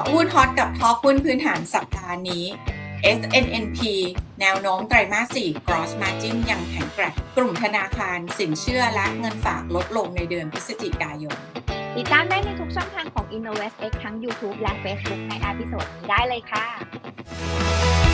าะหุ้นฮอตกับทอหุ้นพื้นฐานสัปดาห์นี้ SNNP แนวโน้มไตรมาส 4 gross margin ยังแข็งแกร่งกลุ่มธนาคารสินเชื่อและเงินฝากลดลงในเดือนพฤศจิกายน ติดตามได้ในทุกช่องทางของ Innovest X ทั้ง YouTube และ Facebook ในอพิโซดนี้ได้เลยค่ะ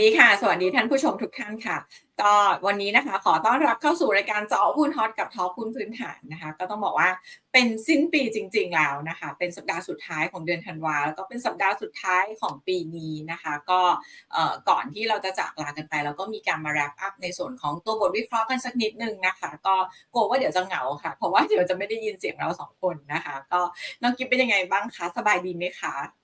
ดีค่ะ สวัสดีท่านผู้ชมทุกท่านค่ะก็วันนี้นะคะ ขอต้อนรับเข้าสู่รายการเจาะหุ้นฮอตกับทอหุ้นพื้นฐานนะคะ ก็ต้องบอกว่าเป็นสิ้นปีจริง ๆ แล้วนะคะ เป็นสัปดาห์สุดท้ายของเดือนธันวาแล้วก็เป็นสัปดาห์สุดท้ายของปีนี้นะคะ ก็เอ่อก่อนที่เราจะจากลากันไปเราก็มีการมา wrap up ในส่วนของตัวบทวิเคราะห์กันสักนิดนึงนะคะ ก็กลัวว่าเดี๋ยวจะเหงาค่ะ เพราะว่าเดี๋ยวจะไม่ได้ยินเสียงเราสองคนนะคะ ก็น้องกิ๊บเป็นยังไงบ้างคะสบายดีไหมคะ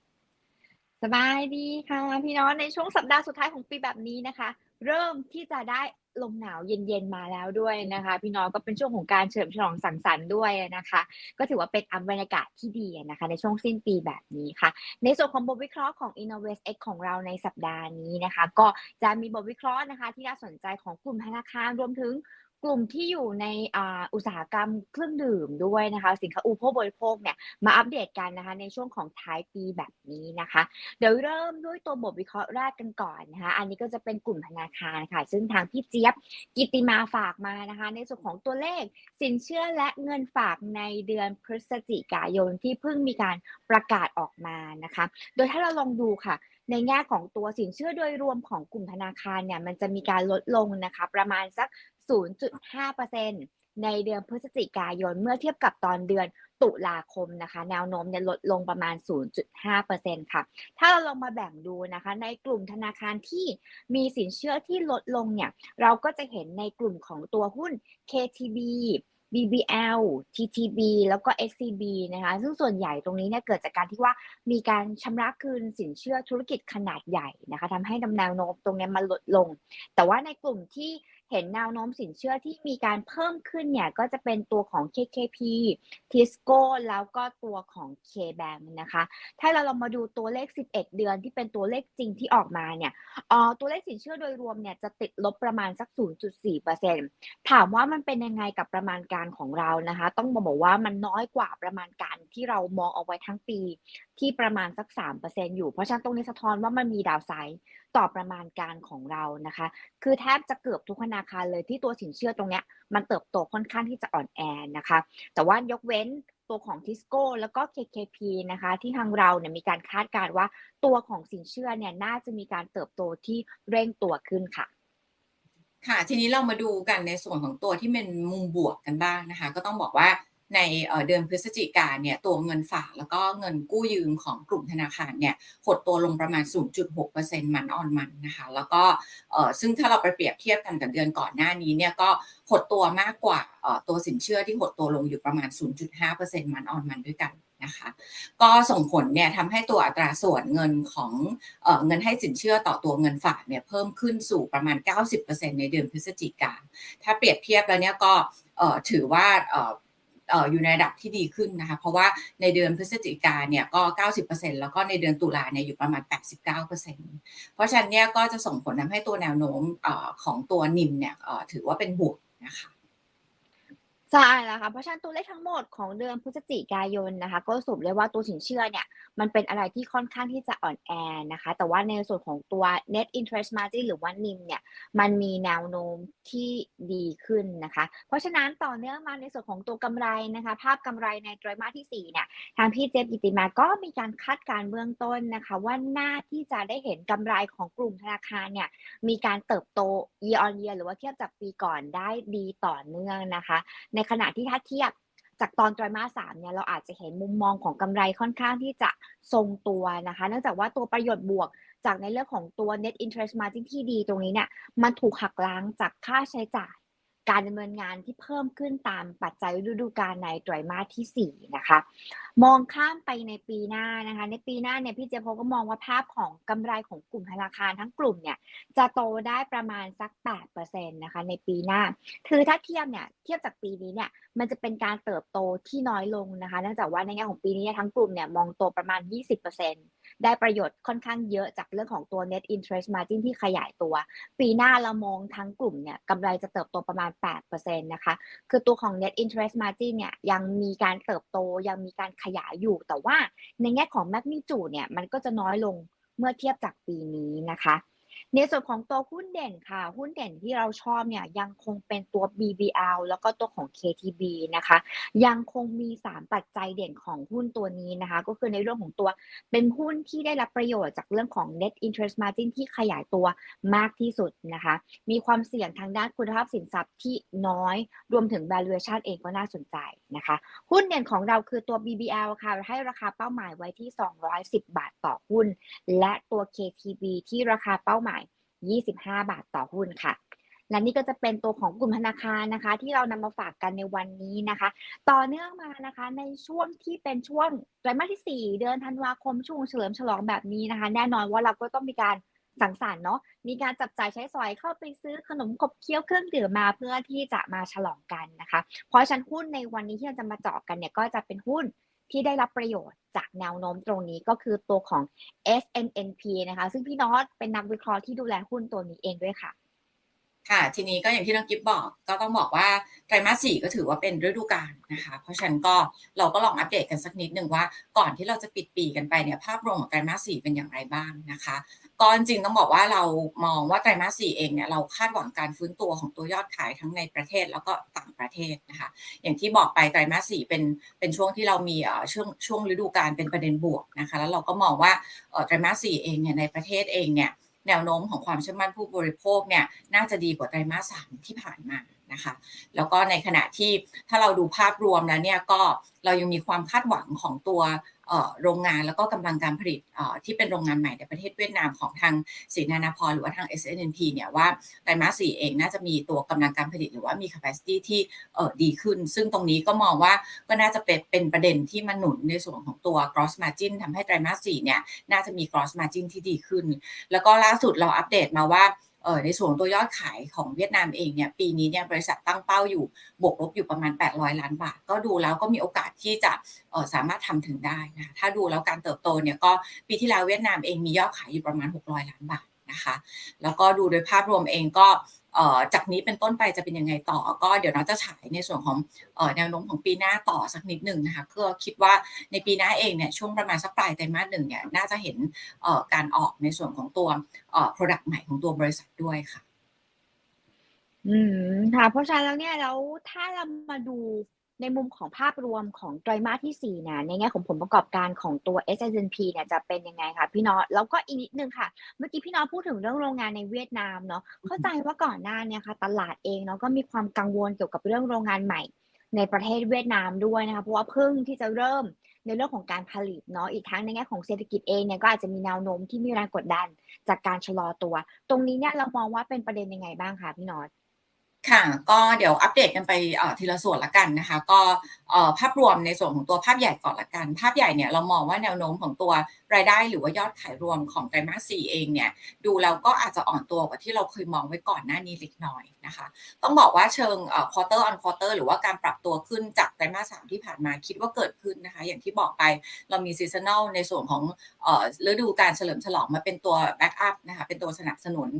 บายดีค่ะพี่น้องในช่วงสัปดาห์สุดท้ายของปีแบบนี้นะคะ เริ่มที่จะได้ลมหนาวเย็นๆมาแล้วด้วยนะคะ พี่น้องก็เป็นช่วงของการเฉลิมฉลองสังสรรค์ด้วยนะคะ ก็ถือว่าเป็นอับรรยากาศที่ดีนะคะ ในช่วงสิ้นปีแบบนี้ค่ะ ในส่วนของบทวิเคราะห์ของ Innovest X ของเราในสัปดาห์นี้นะคะ ก็จะมีบทวิเคราะห์นะคะ ที่น่าสนใจของกลุ่มธนาคารรวมถึง ลุ่มที่อยู่ในอุตสาหกรรมเครื่องดื่มด้วยนะคะสินค้าอุปโภคบริโภคเนี่ยมาอัปเดตกันนะคะในช่วงของท้ายปีแบบนี้นะคะ เดี๋ยวเริ่มด้วยตัวบทวิเคราะห์แรกกันก่อนนะคะอันนี้ก็จะเป็นกลุ่มธนาคารค่ะ ซึ่งทางพี่เจี๊ยบกิติมาฝากมานะคะ ในส่วนของตัวเลขสินเชื่อและเงินฝากในเดือนพฤศจิกายนที่เพิ่งมีการประกาศออกมานะคะ โดยถ้าเราลองดูค่ะในแง่ของตัวสินเชื่อโดยรวมของกลุ่มธนาคารเนี่ยมันจะมีการลดลงนะคะประมาณสัก 0.5%ในเดือนพฤศจิกายน เมื่อเทียบกับตอนเดือนตุลาคมนะคะ แนวโน้มเนี่ยลดลงประมาณ 0.5%ค่ะ ถ้าเราลองมาแบ่งดูนะคะ ในกลุ่มธนาคารที่มีสินเชื่อที่ลดลงเนี่ย เราก็จะเห็นในกลุ่มของตัวหุ้น KTB BBL TTB แล้วก็ SCB นะคะ ซึ่งส่วนใหญ่ตรงนี้เนี่ยเกิดจากการที่ว่ามีการชำระคืนสินเชื่อธุรกิจขนาดใหญ่นะคะทำให้ดำแนวโน้มตรงนี้มันลดลง แต่ว่าในกลุ่มที่ เห็นแนวโน้มสินเชื่อที่มีการเพิ่มขึ้นเนี่ยก็จะเป็นตัวของ KKP Tisco แล้วก็ตัวของ KBank นะคะ ถ้าเราลองมาดูตัวเลข 11 เดือนที่เป็นตัวเลขจริงที่ออกมาเนี่ยเออตัวเลขสินเชื่อโดยรวมเนี่ยจะติดลบประมาณสัก 0.4%ถามว่ามันเป็นยังไงกับประมาณการของเรานะคะ ต้องบอกว่ามันน้อยกว่าประมาณการที่เรามองเอาไว้ทั้งปีที่ประมาณสัก 3%อยู่ เพราะฉะนั้นตรงนี้สะท้อนว่ามันมีดาวไซด์ ต่อประมาณการของเรานะคะ คือแทบจะเกือบทุกธนาคารเลยที่ตัวสินเชื่อตรงเนี้ยมันเติบโตค่อนข้างที่จะอ่อนแอนะคะ แต่ว่ายกเว้นตัวของ Tisco แล้วก็ KKP นะคะ ที่ทางเราเนี่ยมีการคาดการณ์ว่าตัวของสินเชื่อเนี่ยน่าจะมีการเติบโตที่เร่งตัวขึ้นค่ะ ค่ะ ทีนี้เรามาดูกันในส่วนของตัวที่เป็นมุมบวกกันบ้างนะคะ ก็ต้องบอกว่า ในเดือนพฤศจิกาเนี่ยตัวเงินฝากแล้วก็เงินกู้ยืมของกลุ่มธนาคารเนี่ยหดตัวลงประมาณ 0.6%มันออนมันนะคะ แล้วก็ซึ่งถ้าเราไปเปรียบเทียบกันกับเดือนก่อนหน้านี้เนี่ยก็หดตัวมากกว่าตัวสินเชื่อที่หดตัวลงอยู่ประมาณ 0.5%มันออนมันด้วยกันนะคะก็ส่งผลเนี่ยทำให้ตัวอัตราส่วนเงินของเออเงินให้สินเชื่อต่อตัวเงินฝากเนี่ยเพิ่มขึ้นสู่ประมาณ 90%ในเดือนพฤศจิกาถ้าเปรียบเทียบแล้วเนี่ยก็ถือว่า อยู่ในระดับที่ดีขึ้นนะคะเพราะว่าในเดือนพฤศจิกาเนี่ยก็ 90%แล้วก็ในเดือนตุลาเนี่ยอยู่ประมาณ 89%เพราะฉะนั้นเนี่ยก็จะส่งผลทำให้ตัวแนวโน้มอของตัวนิมเนี่ยถือว่าเป็นบวกนะคะ ใช่แล้วค่ะ เพราะฉะนั้นตัวเลขทั้งหมดของเดือนพฤศจิกายนนะคะ ก็สรุปเลยว่าตัวสินเชื่อเนี่ยมันเป็นอะไรที่ค่อนข้างที่จะอ่อนแอนะคะ แต่ว่าในส่วนของตัว net interest margin หรือว่า NIM เนี่ยมันมีแนวโน้มที่ดีขึ้นนะคะ เพราะฉะนั้นต่อเนื่องมาในส่วนของตัวกำไรนะคะ ภาพกำไรในไตรมาสที่4เนี่ยทางพี่เจฟกิติมาก็มีการคาดการเบื้องต้นนะคะ ว่าน่าที่จะได้เห็นกำไรของกลุ่มธนาคารเนี่ยมีการเติบโต year on year หรือว่าเทียบจากปีก่อนได้ดีต่อเนื่องนะคะในขณะที่ถ้าเทียบจากตอนไตรมาสสามเนี่ยเราอาจจะเห็นมุมมองของกำไรค่อนข้างที่จะทรงตัวนะคะ เนื่องจากว่าตัวประโยชน์บวกจากในเรื่องของตัว net interest margin ที่ดีตรงนี้เนี่ยมันถูกหักล้างจากค่าใช้จ่าย การดำเนินงานที่เพิ่มขึ้นตามปัจจัยฤดูกาลในไตรมาสที่ 4 นะคะ มองข้ามไปในปีหน้านะคะ ในปีหน้าเนี่ยพี่เจพก็มองว่าภาพของกำไรของกลุ่มธนาคารทั้งกลุ่มเนี่ยจะโตได้ประมาณสัก 8%นะคะในปีหน้า คือถ้าเทียบเนี่ยเทียบจากปีนี้เนี่ยมันจะเป็นการเติบโตที่น้อยลงนะคะ เนื่องจากว่าในแง่ของปีนี้ทั้งกลุ่มเนี่ยมองโตประมาณ 20%ได้ประโยชน์ค่อนข้างเยอะจากเรื่องของตัว net interest margin ที่ขยายตัว ปีหน้าเรามองทั้งกลุ่มเนี่ยกำไรจะเติบโตประมาณ 8%นะคะ คือตัวของ net interest margin เนี่ยยังมีการเติบโตยังมีการขยายอยู่ แต่ว่าในแง่ของ magnitude เนี่ยมันก็จะน้อยลงเมื่อเทียบจากปีนี้นะคะ ในส่วนของตัวหุ้นเด่นค่ะ หุ้นเด่นที่เราชอบเนี่ยยังคงเป็นตัว BBL แล้วก็ตัวของ KTB นะคะ ยังคงมี 3 ปัจจัยเด่นของหุ้นตัวนี้นะคะ ก็คือในเรื่องของตัวเป็นหุ้นที่ได้รับประโยชน์จากเรื่องของ net interest margin ที่ขยายตัวมากที่สุดนะคะ มีความเสี่ยงทางด้านคุณภาพสินทรัพย์ที่น้อย รวมถึง valuation เองก็น่าสนใจนะคะ หุ้นเด่นของเราคือตัว BBL ค่ะ ให้ราคาเป้าหมายไว้ที่ 210 บาทต่อหุ้น และตัว KTB ที่ราคาเป้าหมาย 25 บาทต่อหุ้นค่ะ และนี่ก็จะเป็นตัวของกลุ่มธนาคารนะคะ ที่เรานำมาฝากกันในวันนี้นะคะ ต่อเนื่องมานะคะในช่วงที่เป็นช่วงไตรมาสที่ 4 เดือนธันวาคมช่วงเฉลิมฉลองแบบนี้นะคะ แน่นอนว่าเราก็ต้องมีการสังสรรค์เนาะ มีการจับจ่ายใช้สอยเข้าไปซื้อขนมขบเคี้ยวเครื่องดื่มมาเพื่อที่จะมาฉลองกันนะคะ เพราะฉะนั้นหุ้นในวันนี้ที่เราจะมาเจาะกันเนี่ยก็จะเป็นหุ้น ที่ได้รับประโยชน์จากแนวโน้มตรงนี้ก็คือตัวของ SNNP นะคะ ซึ่งพี่น็อตเป็นนักวิเคราะห์ที่ดูแลหุ้นตัวนี้เองด้วยค่ะ ค่ะ ทีนี้ก็อย่างที่น้องกิฟบอกก็ต้องบอกว่าไตรมาสสี่ก็ถือว่าเป็นฤดูกาลนะคะ เพราะฉะนั้นก็เราก็ลองอัปเดตกันสักนิดหนึ่งว่า ก่อนที่เราจะปิดปีกันไปเนี่ยภาพรวมของไตรมาสสี่เป็นอย่างไรบ้างนะคะก็จริงต้องบอกว่าเรามองว่าไตรมาสสี่เองเนี่ยเราคาดหวังการฟื้นตัวของตัวยอดขายทั้งในประเทศแล้วก็ต่างประเทศนะคะอย่างที่บอกไปไตรมาสสี่เป็นเป็นช่วงที่เรามีช่วงช่วงฤดูกาลเป็นประเด็นบวกนะคะแล้วเราก็มองว่าไตรมาสสี่เองเนี่ยในประเทศเองเนี่ย แนวโน้มของความเชื่อมั่นผู้บริโภคเนี่ยน่าจะดีกว่าไตรมาสสามที่ผ่านมานะคะแล้วก็ในขณะที่ถ้าเราดูภาพรวมแล้วเนี่ยก็เรายังมีความคาดหวังของตัว โรงงานแล้วก็กำลังการผลิตที่เป็นโรงงานใหม่ในประเทศเวียดนามของทางศรีนานาพรหรือว่าทาง s n p เนี่ยว่าไตรมาสสี่เองน่าจะมีตัวกำลังการผลิตหรือว่ามี capacity ที่ดีขึ้น ซึ่งตรงนี้ก็มองว่าก็น่าจะเป็นเป็นประเด็นที่มันหนุนในส่วนของตัว gross margin ทำให้ไตรมาสสี่เนี่ยน่าจะมี gross margin ที่ดีขึ้น แล้วก็ล่าสุดเราอัปเดตมาว่า ในส่วนตัวยอดขายของเวียดนามเองเนี่ยปีนี้เนี่ยบริษัทตั้งเป้าอยู่บวกลบอยู่ประมาณ 800 ล้านบาท ก็ดูแล้วก็มีโอกาสที่จะสามารถทำถึงได้นะถ้าดูแล้วการเติบโตเนี่ยก็ปีที่แล้วเวียดนามเองมียอดขายอยู่ประมาณ 600 ล้านบาทนะคะ แล้วก็ดูโดยภาพรวมเองก็ จากนี้เป็นต้นไปจะเป็นยังไงต่อ ก็เดี๋ยวเราจะฉายในส่วนของแนวโน้มของปีหน้าต่อสักนิดหนึ่งนะคะก็คิดว่าในปีหน้าเองเนี่ยช่วงประมาณสักปลายไตรมาสหนึ่งเนี่ยน่าจะเห็นการออกในส่วนของตัว product ใหม่ของตัวบริษัทด้วยค่ะ อืมค่ะเพราะฉะนั้นแล้วเนี่ยแล้วถ้าเรามาดู ในมุมของภาพรวมของไตรมาสที่4เนี่ยในแง่ของผลประกอบการของตัว S&P เนี่ยจะเป็นยังไงคะพี่นอตแล้วก็อีกนิดนึงค่ะ เมื่อกี้พี่นอตพูดถึงเรื่องโรงงานในเวียดนามเนาะเข้าใจว่าก่อนหน้าเนี่ยค่ะ ตลาดเองเนาะก็มีความกังวลเกี่ยวกับเรื่องโรงงานใหม่ ในประเทศเวียดนามด้วยนะคะเพราะว่าเพิ่งที่จะเริ่มในเรื่องของการผลิตเนาะอีกทั้งในแง่ของเศรษฐกิจเองเนี่ยก็อาจจะมีแนวโน้มที่มีแรงกดดันจากการชะลอตัว ตรงนี้เนี่ยเรามองว่าเป็นประเด็นยังไงบ้างคะพี่นอต ค่ะก็เดี๋ยวอัปเดตกันไปทีละส่วนละกันนะคะ ก็ภาพรวมในส่วนของตัวภาพใหญ่ก่อนละกัน ภาพใหญ่เนี่ยเรามองว่าแนวโน้มของตัวรายได้หรือว่ายอดขายรวมของไตรมาสสี่เองเนี่ยดูแล้วก็อาจจะอ่อนตัวกว่าที่เราเคยมองไว้ก่อนหน้านี้เล็กน้อยนะคะ ต้องบอกว่าเชิง quarter on quarter หรือว่าการปรับตัวขึ้นจากไตรมาสสามที่ผ่านมาคิดว่าเกิดขึ้นนะคะ อย่างที่บอกไปเรามี seasonal ในส่วนของฤดูการเฉลิมฉลองมาเป็นตัว back up นะคะเป็นตัวสนับสนุน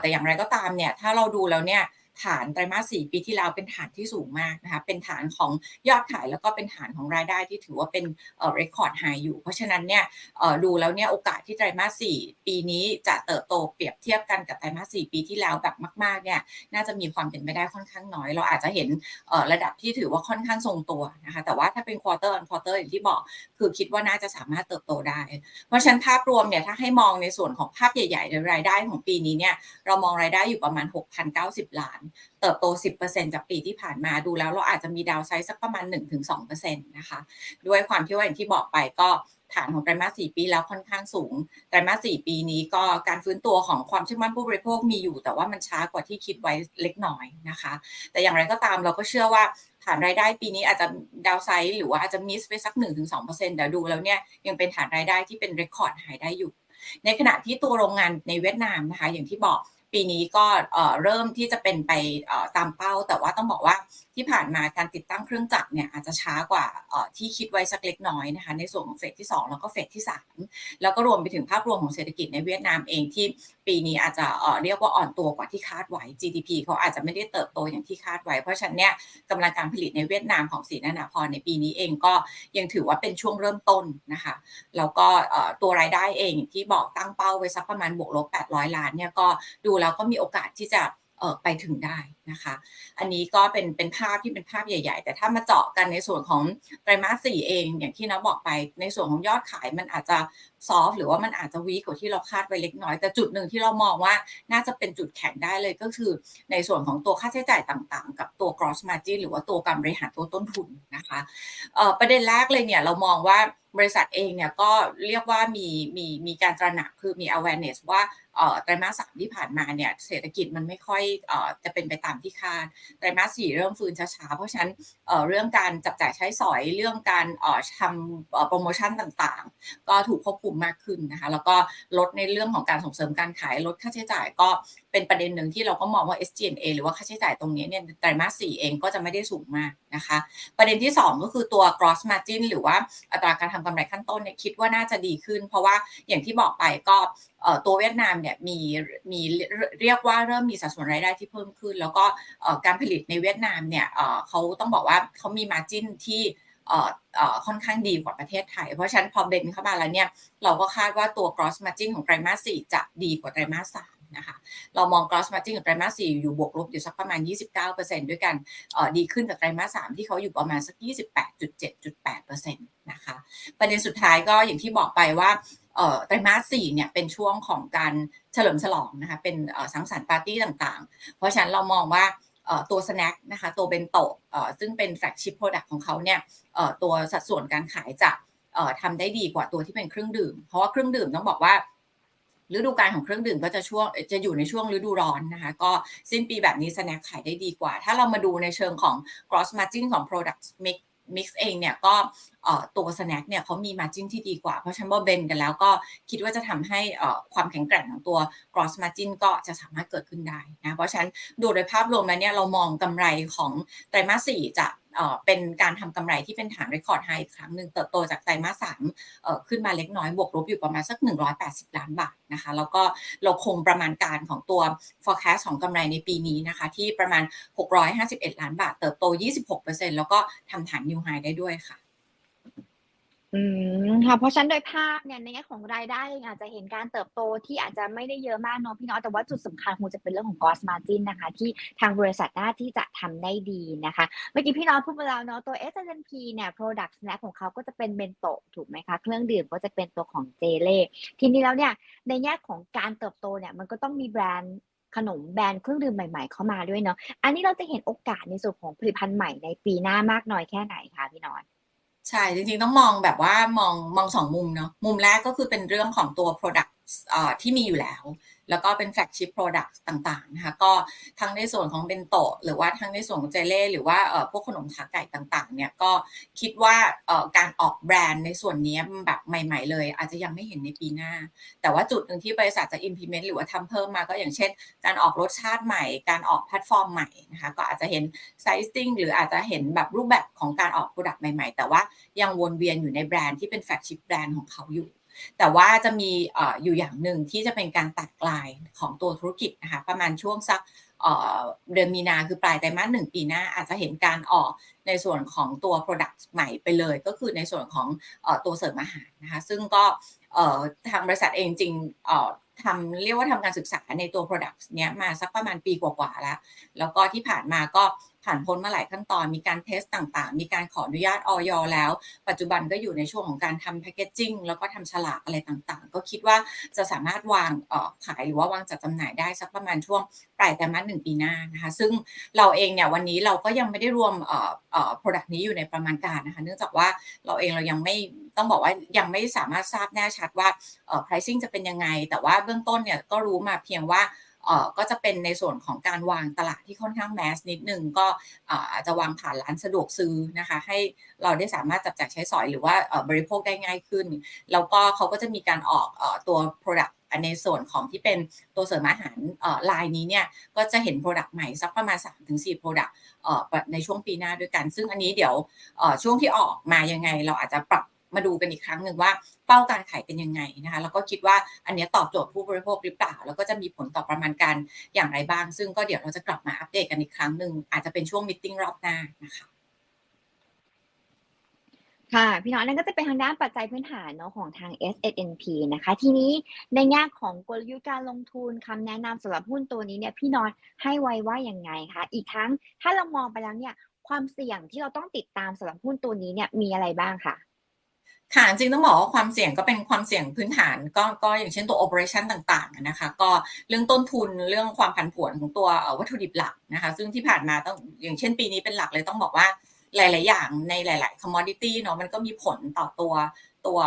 แต่อย่างไรก็ตามเนี่ยถ้าเราดูแล้วเนี่ย ฐานไตรมาสสี่ปีที่แล้วเป็นฐานที่สูงมากนะคะเป็นฐานของยอดขายแล้วก็เป็นฐานของรายได้ที่ถือว่าเป็นเอ่อเรคคอร์ดไฮอยู่ เพราะฉะนั้นเนี่ยเอ่อดูแล้วเนี่ยโอกาสที่ไตรมาสสี่ปีนี้จะเติบโตเปรียบเทียบกันกับไตรมาสสี่ปีที่แล้วแบบมากๆเนี่ยน่าจะมีความเป็นไปได้ค่อนข้างน้อย เราอาจจะเห็นเอ่อระดับที่ถือว่าค่อนข้างทรงตัวนะคะแต่ว่าถ้าเป็นควอเตอร์อันควอเตอร์อย่างที่บอก คือคิดว่าน่าจะสามารถเติบโตได้ เพราะฉะนั้นภาพรวมเนี่ยถ้าให้มองในส่วนของภาพใหญ่ๆในรายได้ของปีนี้เนี่ยเรามองรายได้อยู่ประมาณ6,090ล้านเติบโต 10%จากปีที่ผ่านมาดูแล้วเราอาจจะมีดาวไซด์สักประมาณ 1-2%นะคะด้วยความที่ว่าอย่างที่บอกไปก็ฐานของไตรมาส4ปีแล้วค่อนข้างสูง ไตรมาส4ปีนี้ก็การฟื้นตัวของความเชื่อมั่นผู้บริโภคมีอยู่ แต่ว่ามันช้ากว่าที่คิดไว้เล็กน้อยนะคะ แต่อย่างไรก็ตามเราก็เชื่อว่าฐานรายได้ปีนี้อาจจะดาวไซด์หรือว่าอาจจะมิสไปสัก 1-2%แต่ดูแล้วเนี่ยยังเป็นฐานรายได้ที่เป็นเรคคอร์ดหายได้อยู่ ในขณะที่ตัวโรงงานในเวียดนามนะคะ อย่างที่บอก ปีนี้ก็เริ่มที่จะเป็นไปตามเป้า แต่ว่าต้องบอกว่าที่ผ่านมาการติดตั้งเครื่องจักรเนี่ยอาจจะช้ากว่าที่คิดไว้สักเล็กน้อยนะคะในส่วนของเฟสที่ 2 แล้วก็เฟสที่ 3 แล้วก็รวมไปถึงภาพรวมของเศรษฐกิจในเวียดนามเองที่ปีนี้อาจจะเรียกว่าอ่อนตัวกว่าที่คาดไว้ GDP เขาอาจจะไม่ได้เติบโตอย่างที่คาดไว้ เพราะฉะนั้นเนี่ยกำลังการผลิตในเวียดนามของศรีนานาพรในปีนี้เองก็ยังถือว่าเป็นช่วงเริ่มต้นนะคะแล้วก็ตัวรายได้เองที่บอกตั้งเป้าไว้สักประมาณบวกลบ800 ล้านเนี่ยก็ดูแล้วก็มีโอกาสที่จะเออไปถึงได้นะคะ อันนี้ก็เป็นเป็นภาพที่เป็นภาพใหญ่ ๆ แต่ถ้ามาเจาะกันในส่วนของไตรมาสสี่เอง อย่างที่น้าบอกไปในส่วนของยอดขายมันอาจจะซอฟหรือว่ามันอาจจะวีกว่าที่เราคาดไว้เล็กน้อยแต่จุดหนึ่งที่เรามองว่าน่าจะเป็นจุดแข็งได้เลยก็คือ ในส่วนของตัวค่าใช้จ่ายต่างๆ กับตัว gross margin หรือว่าตัวการบริหารตัวต้นทุนนะคะประเด็นแรกเลยเนี่ยเรามองว่าบริษัทเองเนี่ยก็เรียกว่ามีมีมีการตระหนักคือมี awareness ว่าไตรมาสสามที่ผ่านมาเนี่ยเศรษฐกิจมันไม่ค่อยจะเป็นไปตามที่คาดไตรมาสสี่เริ่มฟื้นช้าๆ เพราะฉะนั้นเรื่องการจับจ่ายใช้สอยเรื่องการทำโปรโมชั่นต่างๆ ก็ถูกควบคุมมากขึ้นนะคะแล้วก็ลดในเรื่องของการส่งเสริมการขายลดค่าใช้จ่ายก็เป็นประเด็นหนึ่งที่เราก็มองว่า SG&A หรือว่าค่าใช้จ่ายตรงนี้เนี่ยไตรมาสสี่เองก็จะไม่ได้สูงมากนะคะ ประเด็นที่ 2 ก็คือตัว gross margin หรือว่าอัตราการทำกำไรขั้นต้นเนี่ยคิดว่าน่าจะดีขึ้น เพราะว่าอย่างที่บอกไปก็ ตัวเวียดนามเนี่ยมีมีเรียกว่าเริ่มมีสัดส่วนรายได้ที่เพิ่มขึ้น แล้วก็การผลิตในเวียดนามเนี่ยเขาต้องบอกว่าเขามีมาจิ้นที่ค่อนข้างดีกว่าประเทศไทย เพราะฉะนั้นพอเบนเข้ามาแล้วเนี่ยเราก็คาดว่าตัว gross margin ของไตรมาส4จะดีกว่าไตรมาส3นะคะเรามอง gross margin ของไตรมาส4อยู่บวกลบอยู่สักประมาณ 29%ด้วยกันดีขึ้นจากไตรมาส3ที่เขาอยู่ประมาณสัก 28.7.8%นะคะ ประเด็นสุดท้ายก็อย่างที่บอกไปว่า ไตรมาส4เนี่ยเป็นช่วงของการเฉลิมฉลองนะคะเป็นสังสรรค์ปาร์ตี้ต่างๆ เพราะฉะนั้นเรามองว่าตัวสแน็คนะคะตัวเบนโตะซึ่งเป็นแฟลกชิพโปรดักต์ของเขาเนี่ยตัวสัดส่วนการขายจะทำได้ดีกว่าตัวที่เป็นเครื่องดื่ม เพราะว่าเครื่องดื่มต้องบอกว่าฤดูกาลของเครื่องดื่มก็จะช่วงจะอยู่ในช่วงฤดูร้อนนะคะ ก็สิ้นปีแบบนี้สแน็คขายได้ดีกว่า ถ้าเรามาดูในเชิงของ gross margin ของ product mix mix เองเนี่ยก็ ตัว snack เนี่ยเขามี margin ที่ดีกว่า เพราะฉะนั้นว่าเบนกันแล้วก็คิดว่าจะทำให้ความแข็งแกร่งของตัว gross margin ก็จะสามารถเกิดขึ้นได้นะเพราะฉะนั้นดูโดยภาพรวมแล้วเนี่ยเรามองกำไรของไตรมาส4จะเป็นการทำกำไรที่เป็นฐานเรคคอร์ดไฮอีกครั้งหนึ่งเติบโตจากไตรมาส3ขึ้นมาเล็กน้อย บวกลบอยู่ประมาณสัก 180 ล้านบาทนะคะ แล้วก็เราคงประมาณการของตัว forecast ของกำไรในปีนี้นะคะ ที่ประมาณ 651 ล้านบาท เติบโต 26%แล้วก็ทำฐาน new high ได้ด้วยค่ะ อืม ค่ะ เพราะฉะนั้นโดยภาพเนี่ย ในแง่ของรายได้อาจจะเห็นการเติบโตที่อาจจะไม่ได้เยอะมากเนาะพี่น้อยแต่ว่าจุดสำคัญคงจะเป็นเรื่องของ gross margin นะคะ ที่ทางบริษัทน่าที่จะทำได้ดีนะคะ เมื่อกี้พี่น้อยพูดไปแล้วเนาะตัว S&P เนี่ย product snack ของเขาก็จะเป็นเบนโตะถูกไหมคะ เครื่องดื่มก็จะเป็นตัวของเจเล่ทีนี้แล้วเนี่ย ในแง่ของการเติบโตเนี่ยมันก็ต้องมีแบรนด์ขนมแบรนด์เครื่องดื่มใหม่ๆเข้ามาด้วยเนาะอันนี้เราจะเห็นโอกาสในส่วนของผลิตภัณฑ์ใหม่ในปีหน้ามากน้อยแค่ไหนคะพี่น้อย ใช่ จริงๆ ต้องมองแบบว่ามองมองสองมุมเนาะมุมแรกก็คือเป็นเรื่องของตัว Product ที่มีอยู่แล้ว แล้วก็เป็น flagship product ต่างๆนะคะก็ทั้งในส่วนของเบนโตะหรือว่าทั้งในส่วนของเจเล่หรือว่าพวกขนมขาไก่ต่างๆเนี่ยก็คิดว่าการออกแบรนด์ในส่วนนี้แบบใหม่ ๆ เลย อาจจะยังไม่เห็นในปีหน้า แต่ว่าจุดหนึ่งที่บริษัทจะ implement หรือว่าทำเพิ่มมาก็อย่างเช่น การออกรสชาติใหม่ การออกแพลตฟอร์มใหม่นะคะก็อาจจะเห็น sizing หรืออาจจะเห็นแบบรูปแบบของการออก product ใหม่ ๆ แต่ว่ายังวนเวียนอยู่ในแบรนด์ที่เป็น flagship แบรนด์ของเขาอยู่ แต่ว่าจะมีอยู่อย่างหนึ่งที่จะเป็นการแตกลายของตัวธุรกิจนะคะประมาณช่วงสักเดือนมีนาคือปลายไตรมาสหนึ่งปีหน้าอาจจะเห็นการออกในส่วนของตัว Product ใหม่ไปเลย ก็คือในส่วนของตัวเสริมอาหารนะคะซึ่งก็ทางบริษัทเองจริงทำเรียกว่าทำการศึกษาในตัว Product เนี้ยมาสักประมาณปีกว่าๆแล้ว แล้วก็ที่ผ่านมาก็ ผ่านพ้นมาหลายขั้นตอนมีการเทสต่างๆ มีการขออนุญาตออยแล้ว ปัจจุบันก็อยู่ในช่วงของการทำแพคเกจจิ้งแล้วก็ทำฉลากอะไรต่างๆ ก็คิดว่าจะสามารถวางเอ่อขายหรือว่าวางจัดจำหน่ายได้สักประมาณช่วงปลายไตรมาสหนึ่งปีหน้านะคะซึ่งเราเองเนี่ยวันนี้เราก็ยังไม่ได้รวมเอ่อเอ่อ product นี้อยู่ในประมาณการนะคะเนื่องจากว่าเราเองเรายังไม่ต้องบอกว่ายังไม่สามารถทราบแน่ชัดว่าเอ่อ pricing จะเป็นยังไง แต่ว่าเบื้องต้นเนี่ยก็รู้มาเพียงว่า ก็จะเป็นในส่วนของการวางตลาดที่ค่อนข้างแมสนิดนึงก็อาจจะวางผ่านร้านสะดวกซื้อนะคะให้เราได้สามารถจับจ่ายใช้สอยหรือว่าบริโภคได้ง่ายขึ้น แล้วก็เขาก็จะมีการออกตัว product ในส่วนของที่เป็นตัวเสริมอาหารลายนี้เนี่ยก็จะเห็น product ใหม่สักประมาณ 3-4 product เอ่อในช่วงปีหน้าด้วยกัน ซึ่งอันนี้เดี๋ยวช่วงที่ออกมายังไงเราอาจจะปรับมาดูกันอีกครั้งหนึ่งว่า ป้าการขายเป็นยังไงนะคะแล้วก็คิดว่าอันเนี้ยตอบโจทย์ผู้บริโภคหรือเปล่า แล้วก็จะมีผลต่อประมาณการอย่างไรบ้าง ซึ่งก็เดี๋ยวเราจะกลับมาอัปเดตกันอีกครั้งหนึ่งอาจจะเป็นช่วงมิ팅รอบหน้านะคะค่ะพี่น้องนั่นก็จะเป็นทางด้านปัจจัยพื้นฐานเนาะของทาง S N P นะคะ ทีนี้ในแง่ของกลยุทธ์การลงทุนคำแนะนำสำหรับหุ้นตัวนี้เนี่ยพี่น้อนให้ไว้ว่าอยังไงคะอีกทั้งถ้าเรามองไปแล้วเนี่ยความเสี่ยงที่เราต้องติดตามสำหรับหุ้นตัวนี้เนี่ยมีอะไรบ้างคะ ค่ะจริงต้องบอกว่าความเสี่ยงก็เป็นความเสี่ยงพื้นฐานก็ก็อย่างเช่นตัว operation ต่างๆนะคะก็เรื่องต้นทุนเรื่องความผันผวนของตัววัตถุดิบหลักนะคะซึ่งที่ผ่านมาต้องอย่างเช่นปีนี้เป็นหลักเลยต้องบอกว่าหลาย ๆ อย่างในหลาย ๆ commodity เนาะมันก็มีผลต่อตัว ตัว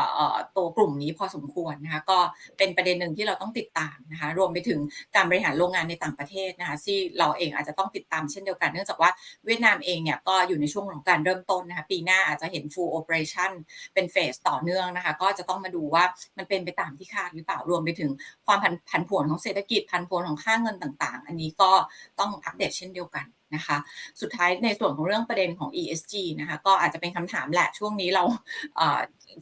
ตัวกลุ่มนี้พอสมควรนะคะก็เป็นประเด็นหนึ่งที่เราต้องติดตามนะคะรวมไปถึงการบริหารโรงงานในต่างประเทศนะคะที่เราเองอาจจะต้องติดตามเช่นเดียวกัน เนื่องจากว่าเวียดนามเองเนี่ยก็อยู่ในช่วงของการเริ่มต้นนะคะปีหน้าอาจจะเห็น full operation เป็นเฟสต่อเนื่องนะคะก็จะต้องมาดูว่ามันเป็นไปตามที่คาดหรือเปล่ารวมไปถึงความผันผันผวนของเศรษฐกิจผันผวนของค่าเงินต่าง ๆ อันนี้ก็ต้องอัปเดตเช่นเดียวกัน นะคะ สุดท้ายในส่วนของเรื่องประเด็นของ ESG นะคะก็อาจจะเป็นคำถามแหละช่วงนี้เรา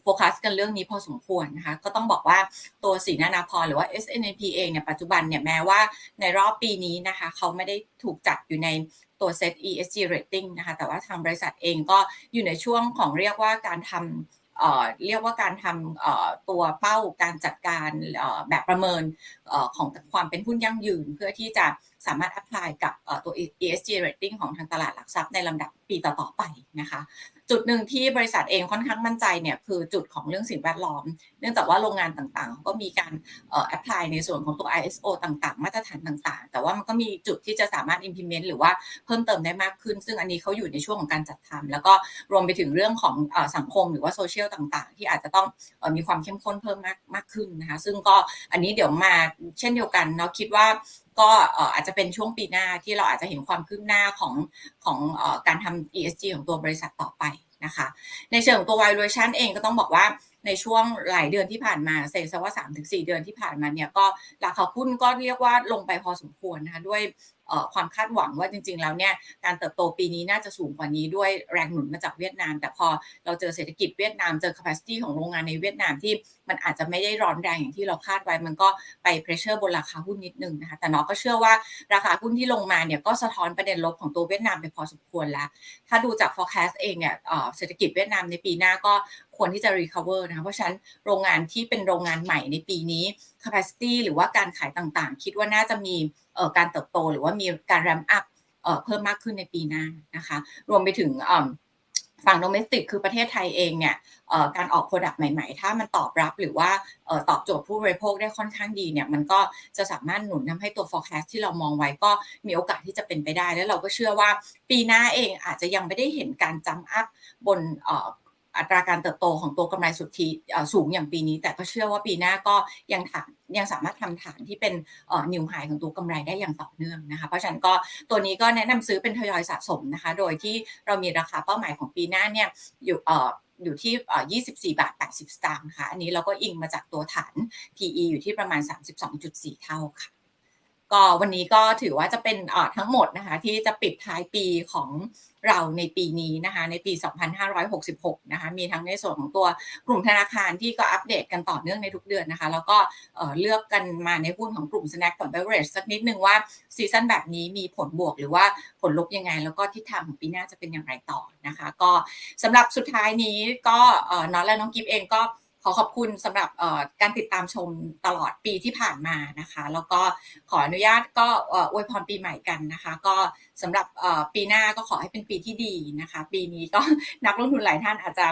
โฟกัสกันเรื่องนี้พอสมควรนะคะก็ต้องบอกว่าตัวสีนานาพรหรือว่า SNP เองเนี่ยปัจจุบันเนี่ยแม้ว่าในรอบปีนี้นะคะเขาไม่ได้ถูกจัดอยู่ในตัว Set ESG rating นะคะแต่ว่าทางบริษัทเองก็อยู่ในช่วงของเรียกว่าการทำเรียกว่าการทำตัวเป้าการจัดการแบบประเมินของความเป็นหุ้นยั่งยืน เพื่อที่จะ สามารถ apply กับตัว ESG rating ของทางตลาดหลักทรัพย์ในลำดับปีต่อๆไปนะคะ จุดหนึ่งที่บริษัทเองค่อนข้างมั่นใจเนี่ยคือจุดของเรื่องสิ่งแวดล้อม เนื่องจากว่าโรงงานต่างๆ ก็มีการเอ่อ apply ในส่วนของตัว ISO ต่างๆ มาตรฐานต่างๆ แต่ว่ามันก็มีจุดที่จะสามารถ implement หรือว่าเพิ่มเติมได้มากขึ้น ซึ่งอันนี้เขาอยู่ในช่วงของการจัดทำแล้วก็รวมไปถึงเรื่องของอสังคมหรือว่าโซเชียลต่างๆ ที่อาจจะต้องอมีความเข้มข้นเพิ่มมากมากขึ้นนะคะซึ่งก็อันนี้เดี๋ยวมาเช่นเดียวกันเนาะคิดว่า ก็อาจจะเป็นช่วงปีหน้าที่เราอาจจะเห็นความคืบหน้าของของการทำ ESG ของตัวบริษัทต่อไปนะคะในเชิงของตัว valuation เองก็ต้องบอกว่าในช่วงหลายเดือนที่ผ่านมาเซซะว่า3-4 เดือนที่ผ่านมาเนี่ยก็ราคาหุ้นก็เรียกว่าลงไปพอสมควรนะคะด้วยความคาดหวังว่าจริง ๆ แล้วเนี่ยการเติบโตปีนี้น่าจะสูงกว่านี้ด้วยแรงหนุนมาจากเวียดนาม แต่พอเราเจอเศรษฐกิจเวียดนามเจอ capacity ของโรงงานในเวียดนามที่มันอาจจะไม่ได้ร้อนแรงอย่างที่เราคาดไว้มันก็ไป pressure บนราคาหุ้นนิดนึงนะคะแต่เนาะก็เชื่อว่าราคาหุ้นที่ลงมาเนี่ยก็สะท้อนประเด็นลบของตัวเวียดนามไปพอสมควรแล้ว ถ้าดูจาก forecast เองเนี่ยเอ่อเศรษฐกิจเวียดนามในปีหน้าก็ควรที่จะ recover นะคะเพราะฉะนั้นโรงงานที่เป็นโรงงานใหม่ในปีนี้ capacity หรือว่าการขายต่างๆ คิดว่าน่าจะมีการเติบโต หรือว่ามีการ ramp up เอ่อเพิ่มมากขึ้นในปีหน้านะคะ รวมไปถึงฝั่งโดเมสติกคือประเทศไทยเองเนี่ยการออก Product ใหม่ๆ ถ้ามันตอบรับหรือว่าตอบโจทย์ผู้บริโภคได้ค่อนข้างดีเนี่ยมันก็จะสามารถหนุนทำให้ตัว forecast ที่เรามองไว้ก็มีโอกาสที่จะเป็นไปได้ แล้วเราก็เชื่อว่าปีหน้าเองอาจจะยังไม่ได้เห็นการจัมอัพบน อัตราการเติบโตของตัวกำไรสุทธิสูงอย่างปีนี้ แต่ก็เชื่อว่าปีหน้าก็ยังฐานยังสามารถทำฐานที่เป็นนิวไฮของตัวกำไรได้อย่างต่อเนื่องนะคะเพราะฉะนั้นก็ตัวนี้ก็แนะนำซื้อเป็นทยอยสะสมนะคะ โดยที่เรามีราคาเป้าหมายของปีหน้าเนี่ยอยู่อยู่ที่ 24 บาท 80 สตางค์ค่ะ อันนี้เราก็อิงมาจากตัวฐาน PE อยู่ที่ประมาณ 32.4 เท่าค่ะ ก็วันนี้ก็ถือว่าจะเป็นทั้งหมดนะคะที่จะปิดท้ายปีของเราในปีนี้นะคะในปี 2566 นะคะมีทั้งในส่วนของตัวกลุ่มธนาคารที่ก็อัปเดตกันต่อเนื่องในทุกเดือนนะคะ แล้วก็เลือกกันมาในหุ้นของกลุ่ม Snack กับ Beverage สักนิดนึงว่าซีซั่นแบบนี้มีผลบวกหรือว่าผลลบยังไง แล้วก็ทิศทางของปีหน้าจะเป็นอย่างไรต่อนะคะ ก็สำหรับสุดท้ายนี้ก็น้องและน้องกิฟเองก็ ขอขอบคุณสำหรับการติดตามชมตลอดปีที่ผ่านมานะคะ แล้วก็ขออนุญาตก็อวยพรปีใหม่กันนะคะ ก็สำหรับปีหน้าก็ขอให้เป็นปีที่ดีนะคะ ปีนี้ก็นักลงทุนหลายท่านอาจจะ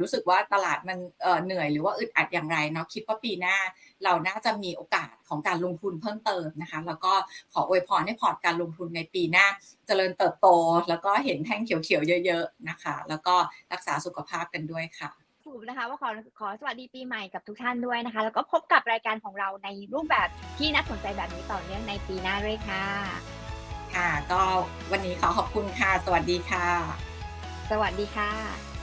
รู้สึกว่าตลาดมันเอ่อเหนื่อยหรือว่าอึดอัดอย่างไรเนาะคิดว่าปีหน้าเราน่าจะมีโอกาสของการลงทุนเพิ่มเติมนะคะ แล้วก็ขออวยพรให้พอร์ตการลงทุนในปีหน้าเจริญเติบโต แล้วก็เห็นแท่งเขียวๆเยอะ ๆนะคะ แล้วก็รักษาสุขภาพกันด้วยค่ะ สรุปนะคะว่าขอขอสวัสดีปีใหม่กับทุกท่านด้วยนะคะ แล้วก็พบกับรายการของเราในรูปแบบที่น่าสนใจแบบนี้ต่อเนื่องในปีหน้าด้วยค่ะ ค่ะ ก็วันนี้ขอขอบคุณค่ะ สวัสดีค่ะ สวัสดีค่ะ